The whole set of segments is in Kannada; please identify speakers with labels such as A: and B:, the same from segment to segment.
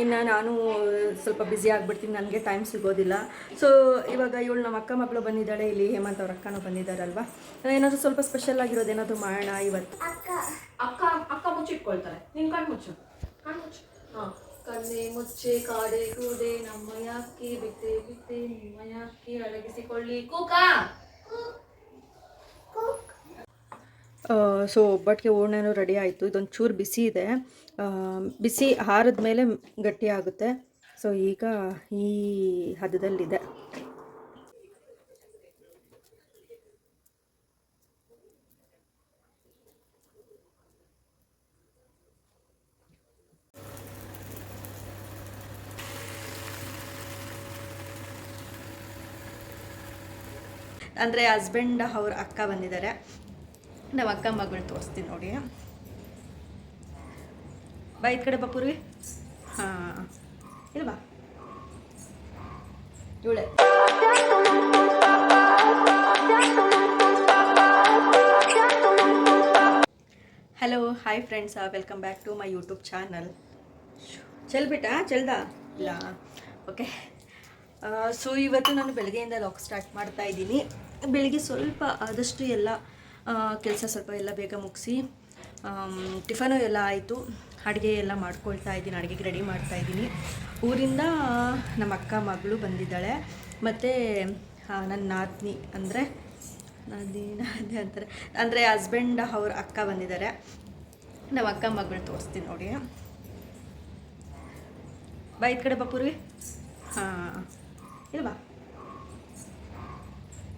A: ಇನ್ನು ನಾನು ಸ್ವಲ್ಪ ಬ್ಯುಸಿ ಆಗಿಬಿಡ್ತೀನಿ, ನನಗೆ ಟೈಮ್ ಸಿಗೋದಿಲ್ಲ. ಸೊ ಇವಾಗ ಇವಳು ನಮ್ಮ ಅಕ್ಕ ಮಕ್ಕಳು ಬಂದಿದ್ದಾಳೆ, ಇಲ್ಲಿ ಹೇಮಂತ್ ಅವ್ರ ಅಕ್ಕನೂ ಬಂದಿದ್ದಾರಲ್ವಾ? ಏನಾದರೂ ಸ್ವಲ್ಪ ಸ್ಪೆಷಲ್ ಆಗಿರೋದು ಏನಾದರೂ ಮಾಡೋಣ ಇವತ್ತು.
B: ಅಕ್ಕ ಅಕ್ಕ ಅಕ್ಕ ಮುಚ್ಚಿಟ್ಕೊಳ್ತಾರೆ. ನಿನ್ ಕಣ್ಣು ಮುಚ್ಚು. ಕಣ್ಣು ಮುಚ್ಚು. ಹಾಂ. ಕಣ್ಣೆ ಮುಚ್ಚೆ, ಕಾಡೆ ಕೂಡೆ ನಮ್ಮ ಯಾಕೆ ಬಿತ್ತೆ ಬಿತ್ತೆ ನಿಮ್ಮ ಯಾಕೆ ಅಡಗಿಸಿಕೊಳ್ಳಿ? ಕೂಕ!
A: ಸೊ ಒಬ್ಬಟ್ಟಿಗೆ ಹೂರ್ಣನೂ ರೆಡಿ ಆಯಿತು. ಇದೊಂದು ಚೂರು ಬಿಸಿ ಇದೆ. ಬಿಸಿ ಹಾರದ ಮೇಲೆ ಗಟ್ಟಿ ಆಗುತ್ತೆ. ಸೊ ಈಗ ಈ ಹದದಲ್ಲಿದೆ. ಅಂದರೆ ಹಸ್ಬೆಂಡ್ ಅವ್ರ ಅಕ್ಕ ಬಂದಿದ್ದಾರೆ. ನಮ್ಮ ಅಕ್ಕ ಮಗಳು ತೋರಿಸ್ತೀನಿ ನೋಡಿ. ಬಾ ಈ ಕಡೆ ಬಾ ಹಾಂ. ಇಲ್ವಾ ಇವಳೆ. Hello hi friends welcome back to my YouTube channel ಚೆಲ್ ಚೆಲ್ದಾ ಚೆಲ್ದ ಇಲ್ಲ. ಓಕೆ ಸೊ ಇವತ್ತು ನಾನು ಬೆಳಗ್ಗೆಯಿಂದ ಲಾಕ್ ಸ್ಟಾರ್ಟ್ ಮಾಡ್ತಾ ಇದ್ದೀನಿ. ಬೆಳಿಗ್ಗೆ ಸ್ವಲ್ಪ ಆದಷ್ಟು ಎಲ್ಲ ಕೆಲಸ ಸ್ವಲ್ಪ ಎಲ್ಲ ಬೇಗ ಮುಗಿಸಿ ಟಿಫನು ಎಲ್ಲ ಆಯಿತು. ಅಡುಗೆ ಎಲ್ಲ ಮಾಡ್ಕೊಳ್ತಾ ಇದ್ದೀನಿ, ಅಡುಗೆಗೆ ರೆಡಿ ಮಾಡ್ತಾ ಇದ್ದೀನಿ. ಊರಿಂದ ನಮ್ಮ ಅಕ್ಕ ಮಗಳು ಬಂದಿದ್ದಾಳೆ. ಮತ್ತು ನನ್ನ ನಾದ್ನಿ ಅಂದರೆ ನಾದಿ ನಾದಿ ಅಂತಾರೆ. ಅಂದರೆ ಹಸ್ಬೆಂಡ್ ಅವ್ರ ಅಕ್ಕ ಬಂದಿದ್ದಾರೆ. ನಮ್ಮ ಅಕ್ಕ ಮಗಳು ತೋರಿಸ್ತೀನಿ ನೋಡಿ. ಬಾ ಕಡೆ ಬಾ ಹಾಂ ಇಲ್ಲ ಬಾ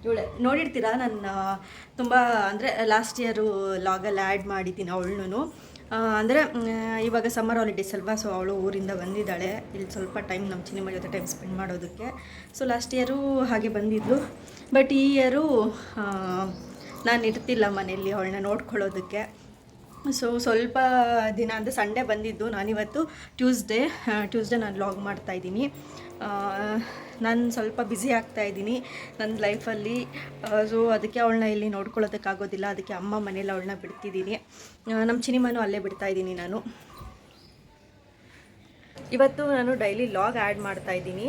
A: ಇವಳೆ ನೋಡಿರ್ತೀರಾ? ನನ್ನ, ತುಂಬ ಅಂದರೆ ಲಾಸ್ಟ್ ಇಯರು ಲಾಗಲ್ಲಿ ಆ್ಯಡ್ ಮಾಡಿದ್ದೀನಿ ಅವಳನ್ನೂ ಅಂದರೆ ಇವಾಗ ಸಮ್ಮರ್ ಹಾಲಿಡೇಸ್ ಅಲ್ವಾ ಸೊ ಅವಳು ಊರಿಂದ ಬಂದಿದ್ದಾಳೆ. ಇಲ್ಲಿ ಸ್ವಲ್ಪ ಟೈಮ್ ನಮ್ಮ ಸಿನಿಮಾ ಜೊತೆ ಟೈಮ್ ಸ್ಪೆಂಡ್ ಮಾಡೋದಕ್ಕೆ. ಸೊ ಲಾಸ್ಟ್ ಇಯರು ಹಾಗೆ ಬಂದಿದ್ಲು. ಬಟ್ ಈ ಇಯರು ನಾನು ಇರ್ತಿಲ್ಲ ಮನೆಯಲ್ಲಿ ಅವಳನ್ನ ನೋಡ್ಕೊಳ್ಳೋದಕ್ಕೆ. ಸೊ ಸ್ವಲ್ಪ ದಿನ ಅಂದರೆ ಸಂಡೇ ಬಂದಿದ್ದು. ನಾನಿವತ್ತು ಟ್ಯೂಸ್ಡೇ ಟ್ಯೂಸ್ಡೇ ನಾನು ಲಾಗ್ ಮಾಡ್ತಾಯಿದ್ದೀನಿ ನಾನು ಸ್ವಲ್ಪ ಬ್ಯುಸಿ ಆಗ್ತಾಯಿದ್ದೀನಿ ನನ್ನ ಲೈಫಲ್ಲಿ ಸೊ ಅದಕ್ಕೆ ಅವಳನ್ನ ಇಲ್ಲಿ ನೋಡ್ಕೊಳ್ಳೋದಕ್ಕಾಗೋದಿಲ್ಲ. ಅದಕ್ಕೆ ಅಮ್ಮ ಮನೇಲಿ ಅವಳನ್ನ ಬಿಡ್ತಿದ್ದೀನಿ. ನಮ್ಮ ಸಿನಿಮಾನು ಅಲ್ಲೇ ಬಿಡ್ತಾ ಇದ್ದೀನಿ ನಾನು. ಇವತ್ತು ನಾನು ಡೈಲಿ ಲಾಗ್ ಆ್ಯಡ್ ಮಾಡ್ತಾ ಇದ್ದೀನಿ.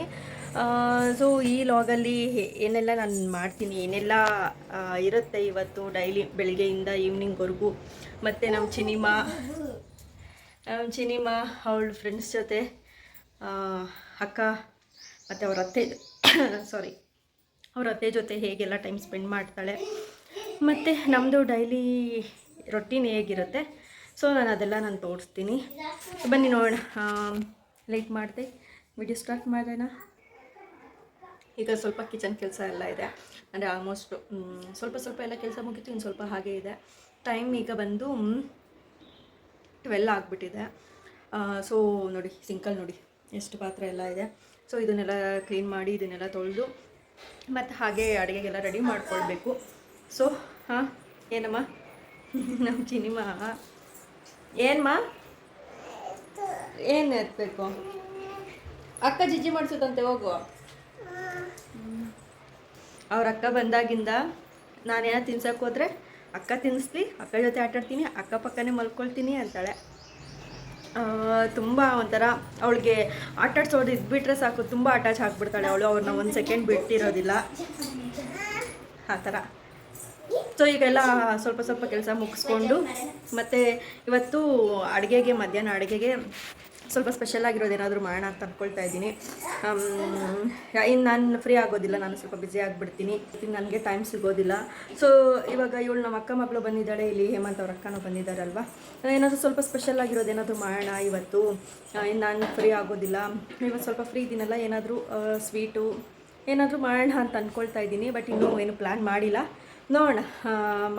A: ಸೊ ಈ ಲಾಗಲ್ಲಿ ಏನೆಲ್ಲ ನಾನು ಮಾಡ್ತೀನಿ, ಏನೆಲ್ಲ ಇರುತ್ತೆ ಇವತ್ತು ಡೈಲಿ ಬೆಳಗ್ಗೆಯಿಂದ ಈವ್ನಿಂಗ್ವರೆಗೂ ಮತ್ತು ನಮ್ಮ ಸಿನಿಮಾ ನಮ್ಮ ಸಿನಿಮಾ ಅವಳ ಫ್ರೆಂಡ್ಸ್ ಜೊತೆ ಅಕ್ಕ ಮತ್ತು ಅವ್ರ ಅತ್ತೆ ಸಾರಿ ಅವ್ರ ಅತ್ತೆ ಜೊತೆ ಹೇಗೆಲ್ಲ ಟೈಮ್ ಸ್ಪೆಂಡ್ ಮಾಡ್ತಾಳೆ. ಮತ್ತು ನಮ್ಮದು ಡೈಲಿ ರೊಟ್ಟಿನ ಹೇಗಿರುತ್ತೆ? ಸೊ ನಾನು ಅದೆಲ್ಲ ನಾನು ತೋರಿಸ್ತೀನಿ. ಬನ್ನಿ ನೋಡೋಣ. ಲೈಕ್ ಮಾಡಿದೆ. ವಿಡಿಯೋ ಸ್ಟಾರ್ಟ್ ಮಾಡೋಣ. ಈಗ ಸ್ವಲ್ಪ ಕಿಚನ್ ಕೆಲಸ ಎಲ್ಲ ಇದೆ. ಅಂದರೆ ಆಲ್ಮೋಸ್ಟ್ ಸ್ವಲ್ಪ ಸ್ವಲ್ಪ ಎಲ್ಲ ಕೆಲಸ ಮುಗೀತು, ಇನ್ನು ಸ್ವಲ್ಪ ಹಾಗೆ ಇದೆ. ಟೈಮ್ ಈಗ ಬಂದು ಟ್ವೆಲ್ ಆಗಿಬಿಟ್ಟಿದೆ. ಸೊ ನೋಡಿ ಸಿಂಕಲ್ ನೋಡಿ, ಎಷ್ಟು ಪಾತ್ರೆ ಎಲ್ಲ ಇದೆ. ಸೊ ಇದನ್ನೆಲ್ಲ ಕ್ಲೀನ್ ಮಾಡಿ, ಇದನ್ನೆಲ್ಲ ತೊಳೆದು, ಮತ್ತು ಹಾಗೆ ಅಡುಗೆಗೆಲ್ಲ ರೆಡಿ ಮಾಡ್ಕೊಳ್ಬೇಕು. ಸೊ ಹಾಂ, ಏನಮ್ಮ? ನಮ್ಮ ಚಿನಿಮ ಏನಮ್ಮ ಏನು ಎತ್ತಬೇಕು ಅಕ್ಕ ಜಿಜ್ಜಿ ಮಾಡಿಸುತ್ತಂತೆ ಹೋಗು. ಅವ್ರ ಅಕ್ಕ ಬಂದಾಗಿಂದ ನಾನೇನೋ ತಿನ್ಸಕ್ಕೆ ಹೋದ್ರೆ, ಅಕ್ಕ ತಿನ್ನಿಸ್ಲಿ ಅಕ್ಕ ಜೊತೆ ಆಟಾಡ್ತೀನಿ ಅಕ್ಕಪಕ್ಕನೇ ಮಲ್ಕೊಳ್ತೀನಿ ಅಂತಾಳೆ. ತುಂಬ ಒಂಥರ ಅವಳಿಗೆ ಆಟಾಡ್ಸೋದು ಇದ್ಬಿಟ್ರೆ ಸಾಕು, ತುಂಬ ಅಟ್ಯಾಚ್ ಆಗಿಬಿಡ್ತಾಳೆ ಅವಳು ಅವ್ರನ್ನ ಒಂದು ಸೆಕೆಂಡ್ ಬಿಟ್ಟಿರೋದಿಲ್ಲ ಆ ಥರ. ಸೊ ಈಗೆಲ್ಲ ಸ್ವಲ್ಪ ಸ್ವಲ್ಪ ಕೆಲಸ ಮುಗಿಸ್ಕೊಂಡು, ಮತ್ತು ಇವತ್ತು ಅಡುಗೆಗೆ, ಮಧ್ಯಾಹ್ನ ಅಡುಗೆಗೆ ಸ್ವಲ್ಪ ಸ್ಪೆಷಲ್ ಆಗಿರೋದು ಏನಾದರೂ ಮಾಡೋಣ ಅಂತ ಅಂದ್ಕೊಳ್ತಾ ಇದ್ದೀನಿ. ಇನ್ನು ನಾನು ಫ್ರೀ ಆಗೋದಿಲ್ಲ, ನಾನು ಸ್ವಲ್ಪ ಬ್ಯುಸಿ ಆಗಿಬಿಡ್ತೀನಿ. ನನಗೆ ಟೈಮ್ ಸಿಗೋದಿಲ್ಲ. ಸೊ ಇವಾಗ ಇವಳು ನಮ್ಮ ಅಕ್ಕ ಮಗಳು ಬಂದಿದ್ದಾಳೆ, ಇಲ್ಲಿ ಹೇಮಂತ್ ಅವ್ರ ಅಕ್ಕನೂ ಬಂದಿದ್ದಾರಲ್ವಾ? ಏನಾದರೂ ಸ್ವಲ್ಪ ಸ್ಪೆಷಲ್ ಆಗಿರೋದು ಏನಾದರೂ ಮಾಡೋಣ ಇವತ್ತು. ಇನ್ನು ನಾನು ಫ್ರೀ ಆಗೋದಿಲ್ಲ. ಇವತ್ತು ಸ್ವಲ್ಪ ಫ್ರೀ ಇದ್ದೀನಲ್ಲ ಏನಾದರೂ ಸ್ವೀಟು ಏನಾದರೂ ಮಾಡೋಣ ಅಂತ ಅಂದ್ಕೊಳ್ತಾ ಇದ್ದೀನಿ. ಬಟ್ ಇನ್ನೂ ಏನು ಪ್ಲ್ಯಾನ್ ಮಾಡಿಲ್ಲ. ನೋಡೋಣ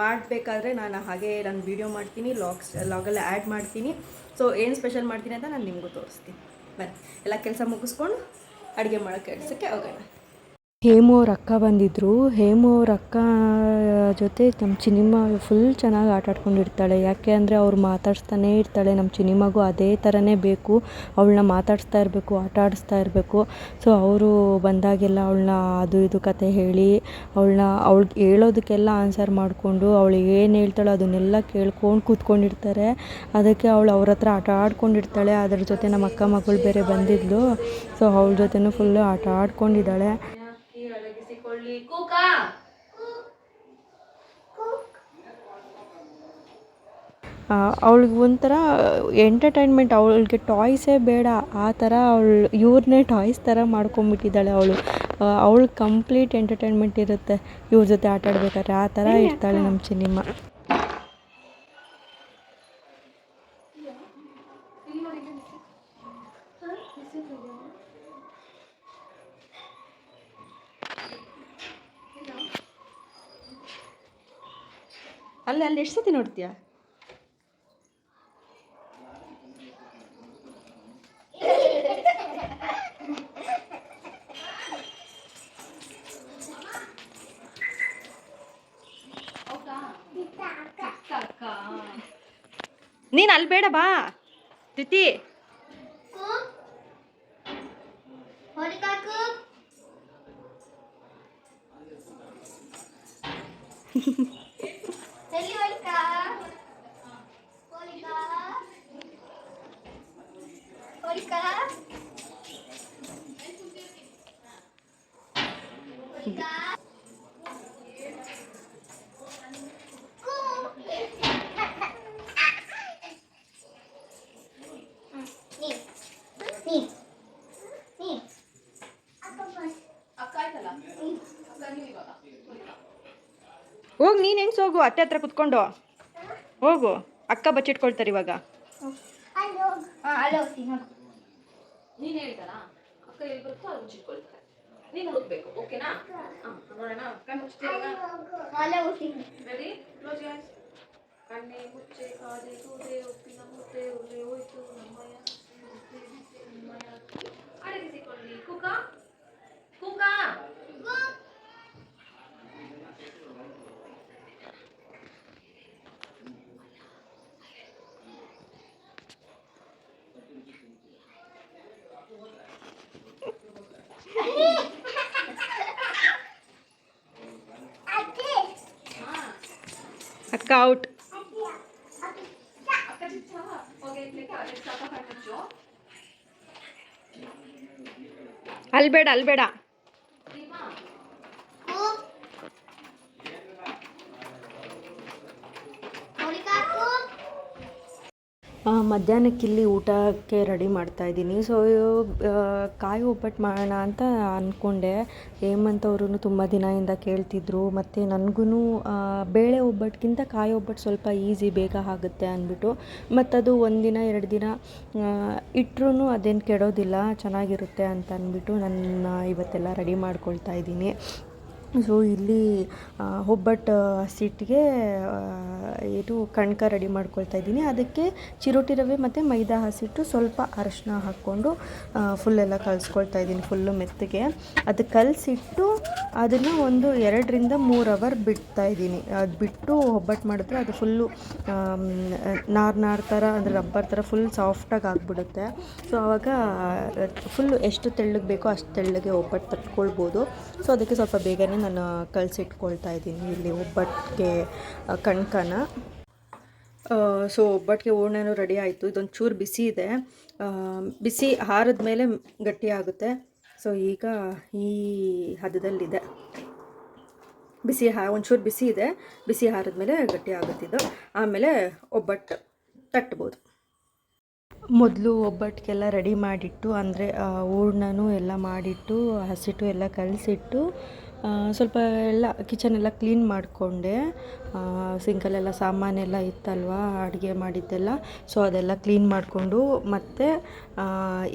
A: ಮಾಡಬೇಕಾದ್ರೆ ನಾನು ಹಾಗೆ ನಾನು ವೀಡಿಯೋ ಮಾಡ್ತೀನಿ ಲಾಗ್ಸ್ ಲಾಗಲ್ಲಿ ಆ್ಯಡ್ ಮಾಡ್ತೀನಿ. ಸೊ ಏನು ಸ್ಪೆಷಲ್ ಮಾಡ್ತೀನಿ ಅಂತ ನಾನು ನಿಮಗೂ ತೋರಿಸ್ತೀನಿ. ಬನ್ನಿ, ಎಲ್ಲ ಕೆಲಸ ಮುಗಿಸ್ಕೊಂಡು ಅಡುಗೆ ಮಾಡೋ ಕೆಲಸಕ್ಕೆ ಹೋಗೋಣ. ಹೇಮು ಅವ್ರ ಅಕ್ಕ ಬಂದಿದ್ದರು ಹೇಮು ಅವ್ರ ಅಕ್ಕ ಜೊತೆ ನಮ್ಮ ಸಿನಿಮಾ ಫುಲ್ ಚೆನ್ನಾಗಿ ಆಟ ಆಡ್ಕೊಂಡಿರ್ತಾಳೆ. ಯಾಕೆ ಅಂದರೆ ಅವ್ರು ಮಾತಾಡಿಸ್ತಾನೇ ಇರ್ತಾಳೆ. ನಮ್ಮ ಸಿನಿಮಾಗೂ ಅದೇ ಥರನೇ ಬೇಕು. ಅವಳನ್ನ ಮಾತಾಡಿಸ್ತಾ ಇರಬೇಕು, ಆಟ ಆಡಿಸ್ತಾ ಇರಬೇಕು. ಸೊ ಅವರು ಬಂದಾಗೆಲ್ಲ ಅವಳನ್ನ ಅದು ಇದು ಕತೆ ಹೇಳಿ, ಅವಳನ್ನ, ಅವಳು ಹೇಳೋದಕ್ಕೆಲ್ಲ ಆನ್ಸರ್ ಮಾಡಿಕೊಂಡು, ಅವಳು ಏನು ಹೇಳ್ತಾಳೋ ಅದನ್ನೆಲ್ಲ ಕೇಳ್ಕೊಂಡು ಕೂತ್ಕೊಂಡಿರ್ತಾರೆ. ಅದಕ್ಕೆ ಅವಳು ಅವ್ರ ಹತ್ರ ಆಟ ಆಡ್ಕೊಂಡಿರ್ತಾಳೆ. ಅದ್ರ ಜೊತೆ ನಮ್ಮ ಅಕ್ಕ ಮಗಳು ಬೇರೆ ಬಂದಿದ್ಲು. ಸೊ ಅವಳ ಜೊತೆನೂ ಫುಲ್ಲು ಆಟ ಆಡ್ಕೊಂಡಿದ್ದಾಳೆ
B: ಯಾಕೆ ಅಡಗಿಸಿಕೊಳ್ಳಿ ಕೂಕ
A: ಅವಳಿಗೆ ಒಂಥರ ಎಂಟರ್ಟೈನ್ಮೆಂಟ್ ಅವಳಿಗೆ ಟಾಯ್ಸೇ ಬೇಡ. ಆ ಥರ ಅವಳು ಇವ್ರನ್ನೇ ಟಾಯ್ಸ್ ಥರ ಮಾಡ್ಕೊಂಬಿಟ್ಟಿದ್ದಾಳೆ ಅವಳು. ಅವಳು ಕಂಪ್ಲೀಟ್ ಎಂಟರ್ಟೈನ್ಮೆಂಟ್ ಇರುತ್ತೆ. ಇವ್ರ ಜೊತೆ ಆಟ ಆಡ್ಬೇಕಾದ್ರೆ ಆ ಥರ ಇರ್ತಾಳೆ ನಮ್ಮ ಸಿನಿಮಾ. ಅಲ್ಲಿ ಅಲ್ಲಿ ಎಷ್ಟು ಸತಿ ನೋಡ್ತೀಯಾ? ನೀನು ಅಲ್ಲಿ ಬೇಡ ಬಾ. ತಿಥಿ
B: ಅಕ್ಕ ಆಯ್ತಲ್ಲ ಅಕ್ಕ ನೀವು ಇವಾಗ
A: ಹೋಗಿ ನೀನು ಹೆಂಗ್ಸ್ ಹೋಗು ಅತ್ತೆ ಹತ್ರ ಕುತ್ಕೊಂಡು. ಹೋಗು. ಅಕ್ಕ ಬಚ್ಚಿಟ್ಕೊಳ್ತಾರೆ ಇವಾಗ.
B: ನೀನು ಹೇಳ್ತಾರ ಅಕ್ಕ ಎಲ್ಲಿ ಬರುತ್ತೋ ಅಲ್ಲಿ ಮುಚ್ಚಿಟ್ಕೊಳ್ತಾರೆ ನೀನು ಹುಡುಕ್ಬೇಕು ಓಕೆನಾ ಹಾಂ ನೋಡೋಣ ಕಣ್ಣು ಮುಚ್ತೀರಾ ರೆಡಿ ಕ್ಲೋಸ್ ಗಾಯ್ಸ್ ಕಣ್ಣೆ ಮುಚ್ಚೆ ಕಾದೆ ಕೂದೆ ಉಪ್ಪಿನ ಮುದ್ದೆ ಉಳ್ಳೆ ಹೋಯ್ತು ನಮ್ಮಯ್ಯ ಮುದ್ದೆ ಮುದ್ದೆ ನಿಮ್ಮಯ್ಯ ಅಡಗಿಸಿಕೊಳ್ಳಿ ಕುಕ ಕುಕ
A: ಅಕ್ಕ ಅಲ್ಬೇಡ
B: ಅಕ್ಕ ಚಿಕ್ಕ ಹೋಗಿ ಇಟ್ಲಿಕ್ಕೆ ಅದಕ್ಕೆ ಸ್ವಲ್ಪ ಕಣ್ಣು ಮುಚ್ಚು
A: ಅಲ್ಲಿ ಬೇಡ ಅಲ್ಲಿ ಬೇಡ
B: ದೀಪಾ
A: ಆ, ಮಧ್ಯಾಹ್ನಕ್ಕೆ ಇಲ್ಲಿ ಊಟಕ್ಕೆ ರೆಡಿ ಮಾಡ್ತಾ ಇದ್ದೀನಿ. ಸೊ ಕಾಯಿ ಒಬ್ಬಟ್ಟು ಮಾಡೋಣ ಅಂತ ಅಂದ್ಕೊಂಡೆ ಹೇಮಂತ್ ಅವರು ತುಂಬ ದಿನದಿಂದ ಕೇಳ್ತಿದ್ರು. ಮತ್ತು ನನಗೂ ಬೇಳೆ ಒಬ್ಬಟ್ಟಿಗಿಂತ ಕಾಯಿ ಒಬ್ಬಟ್ಟು ಸ್ವಲ್ಪ ಈಸಿ, ಬೇಗ ಆಗುತ್ತೆ ಅಂದ್ಬಿಟ್ಟು. ಮತ್ತದು ಒಂದಿನ ಎರಡು ದಿನ ಇಟ್ಟರೂ ಅದೇನು ಕೆಡೋದಿಲ್ಲ, ಚೆನ್ನಾಗಿರುತ್ತೆ ಅಂತ ಅಂದ್ಬಿಟ್ಟು ನನ್ನ ಇವತ್ತೆಲ್ಲ ರೆಡಿ ಮಾಡ್ಕೊಳ್ತಾ ಇದ್ದೀನಿ. ಸೊ ಇಲ್ಲಿ ಒಬ್ಬಟ್ಟು ಹಸಿಟ್ಟಿಗೆ ಇದು ಕಣ್ಕ ರೆಡಿ ಮಾಡ್ಕೊಳ್ತಾ ಇದ್ದೀನಿ. ಅದಕ್ಕೆ ಚಿರೋಟಿ ರವೆ ಮತ್ತು ಮೈದಾ ಹಸಿಟ್ಟು ಸ್ವಲ್ಪ ಅರಶಿನ ಹಾಕ್ಕೊಂಡು ಫುಲ್ಲೆಲ್ಲ ಕಲಿಸ್ಕೊಳ್ತಾ ಇದ್ದೀನಿ ಫುಲ್ಲು ಮೆತ್ತಗೆ. ಅದು ಕಲಸಿಟ್ಟು ಅದನ್ನು ಒಂದು ಎರಡರಿಂದ ಮೂರು ಅವರ್ ಬಿಡ್ತಾ ಇದ್ದೀನಿ. ಅದು ಬಿಟ್ಟು ಒಬ್ಬಟ್ಟು ಮಾಡಿದ್ರೆ ಅದು ಫುಲ್ಲು ನಾರು ನಾರು ಥರ ಅಂದರೆ ರಬ್ಬರ್ ಥರ ಫುಲ್ ಸಾಫ್ಟಾಗಿ ಆಗಿಬಿಡುತ್ತೆ. ಸೊ ಆವಾಗ ಫುಲ್ಲು ಎಷ್ಟು ತೆಳ್ಳಗೆ ಬೇಕೋ ಅಷ್ಟು ತೆಳ್ಳಗೆ ಒಬ್ಬಟ್ಟು ತಟ್ಕೊಳ್ಬೋದು. ಸೊ ಅದಕ್ಕೆ ಸ್ವಲ್ಪ ಬೇಗನೆ ನಾನು ಕಲಸಿಟ್ಕೊಳ್ತಾ ಇದ್ದೀನಿ ಇಲ್ಲಿ ಒಬ್ಬಟ್ಟಿಗೆ ಕಣ್ಕನ. ಸೊ ಒಬ್ಬಟ್ಟಿಗೆ ಹೂರ್ಣನೂ ರೆಡಿ ಆಯಿತು. ಇದೊಂದು ಚೂರು ಬಿಸಿ ಇದೆ. ಬಿಸಿ ಹಾರದ ಮೇಲೆ ಗಟ್ಟಿ ಆಗುತ್ತೆ. ಸೊ ಈಗ ಈ ಹದದಲ್ಲಿದೆ. ಬಿಸಿ ಹಾ, ಒಂಚೂರು ಬಿಸಿ ಇದೆ. ಬಿಸಿ ಹಾರಿದ್ಮೇಲೆ ಗಟ್ಟಿ ಆಗುತ್ತಿದ್ದು ಆಮೇಲೆ ಒಬ್ಬಟ್ಟು ತಟ್ಬೋದು. ಮೊದಲು ಒಬ್ಬಟ್ಟಿಗೆಲ್ಲ ರೆಡಿ ಮಾಡಿಟ್ಟು, ಅಂದರೆ ಹೂರ್ಣನೂ ಎಲ್ಲ ಮಾಡಿಟ್ಟು ಹಸಿಟ್ಟು ಎಲ್ಲ ಕಲಸಿಟ್ಟು ಸ್ವಲ್ಪ ಎಲ್ಲ ಕಿಚನ್ ಎಲ್ಲ ಕ್ಲೀನ್ ಮಾಡಿಕೊಂಡೆ. ಸಿಂಕಲ್ಲೆಲ್ಲ ಸಾಮಾನೆಲ್ಲ ಇತ್ತಲ್ವ, ಅಡುಗೆ ಮಾಡಿದ್ದೆಲ್ಲ. ಸೊ ಅದೆಲ್ಲ ಕ್ಲೀನ್ ಮಾಡಿಕೊಂಡು ಮತ್ತು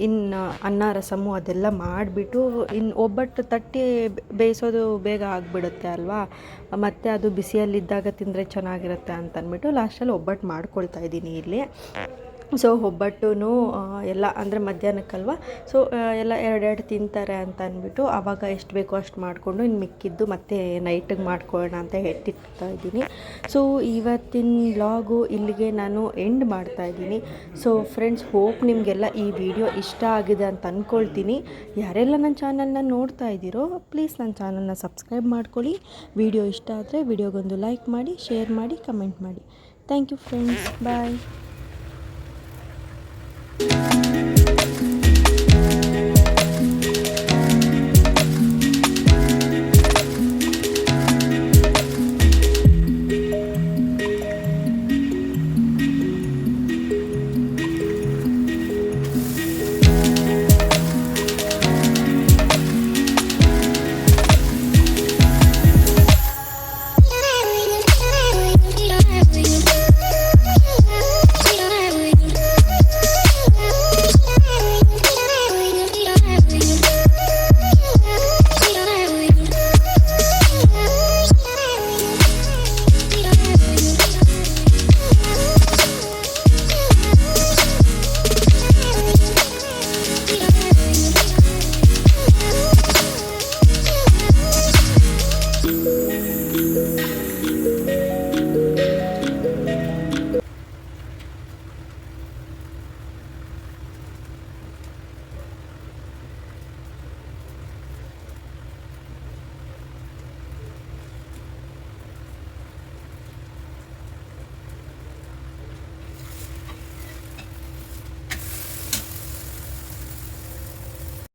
A: ಇನ್ನು ಅನ್ನ, ರಸಮು ಅದೆಲ್ಲ ಮಾಡಿಬಿಟ್ಟು ಇನ್ನು ಒಬ್ಬಟ್ಟು ತಟ್ಟಿ ಬೇಯಿಸೋದು ಬೇಗ ಆಗಿಬಿಡುತ್ತೆ ಅಲ್ವಾ? ಮತ್ತು ಅದು ಬಿಸಿಯಲ್ಲಿದ್ದಾಗ ತಿಂದರೆ ಚೆನ್ನಾಗಿರುತ್ತೆ ಅಂತ ಅಂದ್ಬಿಟ್ಟು ಲಾಸ್ಟಲ್ಲಿ ಒಬ್ಬಟ್ಟು ಮಾಡ್ಕೊಳ್ತಾ ಇದ್ದೀನಿ ಇಲ್ಲಿ. ಸೊ ಒಬ್ಬಟ್ಟು ಎಲ್ಲ ಅಂದರೆ ಮಧ್ಯಾಹ್ನಕ್ಕಲ್ವ? ಸೊ ಎಲ್ಲ ಎರಡೆರಡು ತಿಂತಾರೆ ಅಂತ ಅಂದ್ಬಿಟ್ಟು ಆವಾಗ ಎಷ್ಟು ಬೇಕೋ ಅಷ್ಟು ಮಾಡಿಕೊಂಡು ಇನ್ನು ಮಿಕ್ಕಿದ್ದು ಮತ್ತೆ ನೈಟಿಗೆ ಮಾಡ್ಕೊಳ್ಳೋಣ ಅಂತ ಹೇಳ್ತಿರ್ತಾ ಇದ್ದೀನಿ. ಸೊ ಇವತ್ತಿನ ವ್ಲಾಗು ಇಲ್ಲಿಗೆ ನಾನು ಎಂಡ್ ಮಾಡ್ತಾ ಇದ್ದೀನಿ. ಸೊ ಫ್ರೆಂಡ್ಸ್ ಹೋಪ್ ನಿಮಗೆಲ್ಲ ಈ ವಿಡಿಯೋ ಇಷ್ಟ ಆಗಿದೆ ಅಂತ ಅಂದ್ಕೊಳ್ತೀನಿ ಯಾರೆಲ್ಲ ನನ್ನ ಚಾನಲ್ನ ನೋಡ್ತಾ ಇದ್ದೀರೋ ಪ್ಲೀಸ್ ನನ್ನ ಚಾನಲ್ನ ಸಬ್ಸ್ಕ್ರೈಬ್ ಮಾಡ್ಕೊಳ್ಳಿ. ವಿಡಿಯೋ ಇಷ್ಟ ಆದರೆ ವಿಡಿಯೋಗೊಂದು ಲೈಕ್ ಮಾಡಿ ಶೇರ್ ಮಾಡಿ ಕಮೆಂಟ್ ಮಾಡಿ. Thank you friends bye Thank you.